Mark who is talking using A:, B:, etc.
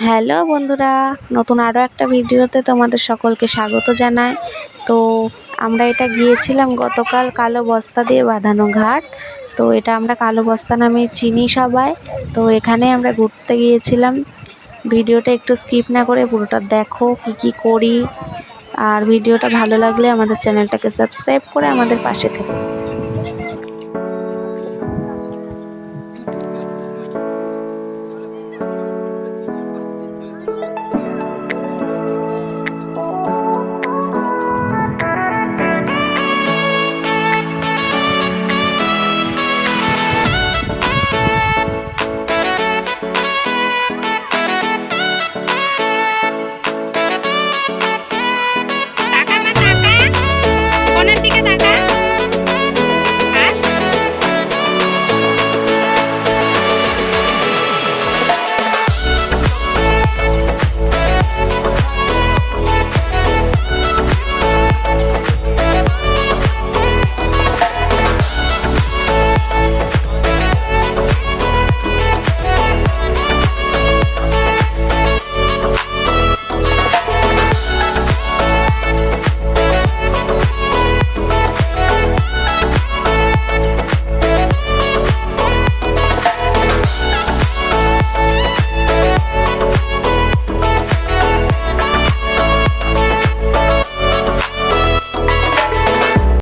A: Hello বন্ধুরা, নতুন আরও একটা ভিডিওতে তোমাদের সকলকে স্বাগত জানাই। তো আমরা এটা গিয়েছিলাম গতকাল কালো বস্তা দিয়ে বাঁধানো ঘাট। তো এটা আমরা কালো বস্তা নামে চিনি সবাই। তো এখানে আমরা ঘুরতে গিয়েছিলাম। ভিডিওটা একটু স্কিপ না করে পুরোটা দেখো কী কী করি। আর ভিডিওটা ভালো লাগলে আমাদের চ্যানেলটাকে সাবস্ক্রাইব করে আমাদের পাশে থেকো। 奶奶